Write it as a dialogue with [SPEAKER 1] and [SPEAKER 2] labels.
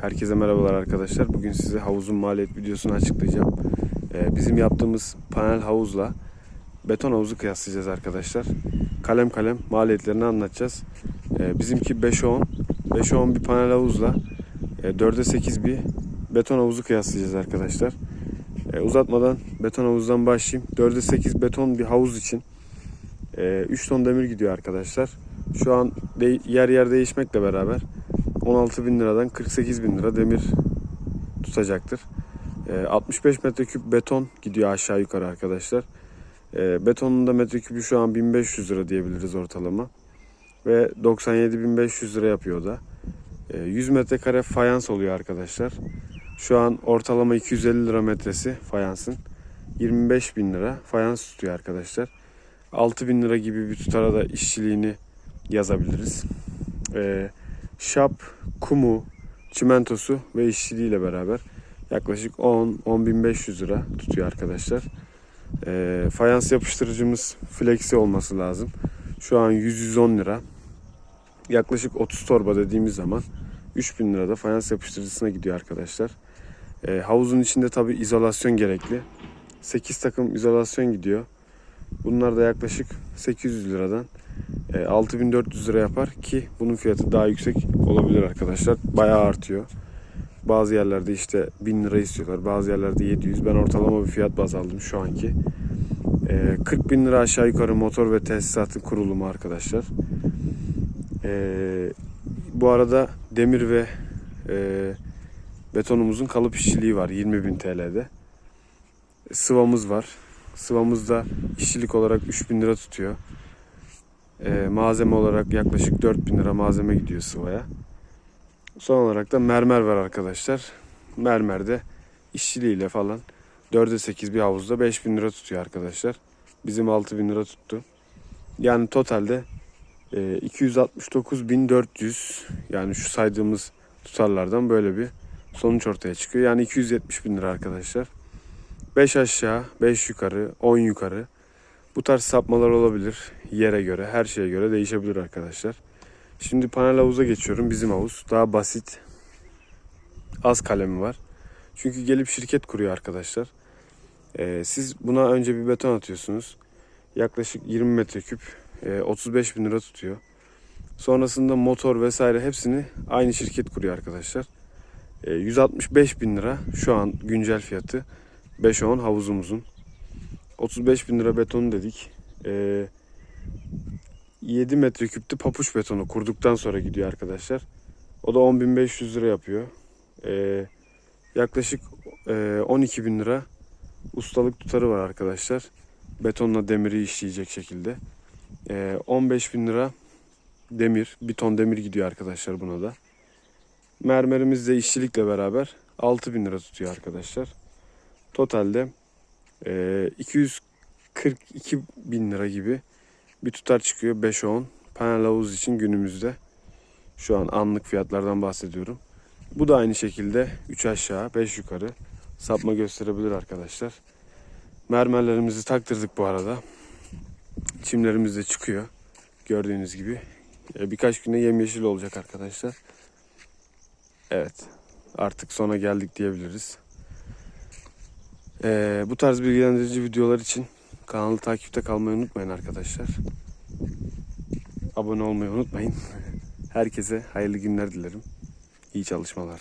[SPEAKER 1] Herkese merhabalar arkadaşlar. Bugün size havuzun maliyet videosunu açıklayacağım. Ee, bizim yaptığımız panel havuzla beton havuzu kıyaslayacağız arkadaşlar. Kalem kalem maliyetlerini anlatacağız. Ee, bizimki 5'e 10. 5'e 10 bir panel havuzla e, 4'e 8 bir beton havuzu kıyaslayacağız arkadaşlar. Ee, uzatmadan beton havuzdan başlayayım. 4'e 8 beton bir havuz için e, 3 ton demir gidiyor arkadaşlar. Şu an yer yer değişmekle beraber 16 bin liradan 48 bin lira demir tutacaktır. Ee, 65 metreküp beton gidiyor aşağı yukarı arkadaşlar. Ee, betonun da metreküpü şu an 1500 lira diyebiliriz ortalama. Ve 97.500 lira yapıyor da. Ee, 100 metrekare fayans oluyor arkadaşlar. Şu an ortalama 250 lira metresi fayansın. 25 bin lira fayans tutuyor arkadaşlar. 6 bin lira gibi bir tutara da işçiliğini yazabiliriz. Ee, şap, kumu, çimentosu ve işçiliğiyle beraber yaklaşık 10-10.500 lira tutuyor arkadaşlar. Ee, fayans yapıştırıcımız flexi olması lazım. Şu an 100-110 lira. Yaklaşık 30 torba dediğimiz zaman 3000 lirada fayans yapıştırıcısına gidiyor arkadaşlar. Ee, havuzun içinde tabi izolasyon gerekli. 8 takım izolasyon gidiyor. Bunlar da yaklaşık 800 liradan e, 6400 lira yapar ki bunun fiyatı daha yüksek olabilir arkadaşlar. Bayağı artıyor. Bazı yerlerde işte 1000 lira istiyorlar. Bazı yerlerde 700. Ben ortalama bir fiyat baz aldım şu anki. E, 40 bin lira aşağı yukarı motor ve tesisatın kurulumu arkadaşlar. E, bu arada demir ve e, betonumuzun kalıp işçiliği var 20 bin TL'de. Sıvamız var. Sıvamız da işçilik olarak 3000 lira tutuyor. Ee, malzeme olarak yaklaşık 4000 lira malzeme gidiyor sıvaya. Son olarak da mermer var arkadaşlar. Mermerde işçiliğiyle falan 4'e 8 bir havuzda 5000 lira tutuyor arkadaşlar. Bizim 6000 lira tuttu. Yani totalde e, 269.400 yani şu saydığımız tutarlardan böyle bir sonuç ortaya çıkıyor. Yani 270 bin lira arkadaşlar. 5 aşağı, 5 yukarı, 10 yukarı. Bu tarz sapmalar olabilir. Yere göre, her şeye göre değişebilir arkadaşlar. Şimdi panel havuza geçiyorum. Bizim havuz daha basit. Az kalemi var. Çünkü gelip şirket kuruyor arkadaşlar. Ee, siz buna önce bir beton atıyorsunuz. Yaklaşık 20 metreküp e, 35 bin lira tutuyor. Sonrasında motor vesaire hepsini aynı şirket kuruyor arkadaşlar. E, 165 bin lira şu an güncel fiyatı. 5-10 havuzumuzun. 35 bin lira betonu dedik. Ee, 7 metreküpte papuç betonu kurduktan sonra gidiyor arkadaşlar. O da 10.500 lira yapıyor. Ee, yaklaşık e, 12 bin lira ustalık tutarı var arkadaşlar. Betonla demiri işleyecek şekilde. Ee, 15 bin lira demir, bir ton demir gidiyor arkadaşlar buna da. Mermerimiz de işçilikle beraber 6 bin lira tutuyor arkadaşlar. Totalde e, 242 bin lira gibi bir tutar çıkıyor 5-10 panel havuz için günümüzde. Şu an anlık fiyatlardan bahsediyorum. Bu da aynı şekilde 3 aşağı 5 yukarı sapma gösterebilir arkadaşlar. Mermerlerimizi taktırdık bu arada. Çimlerimiz de çıkıyor. Gördüğünüz gibi. E, Birkaç güne yemyeşil olacak arkadaşlar. Evet. Artık sona geldik diyebiliriz. Ee, bu tarz bilgilendirici videolar için kanalı takipte kalmayı unutmayın arkadaşlar. Abone olmayı unutmayın. Herkese hayırlı günler dilerim. İyi çalışmalar.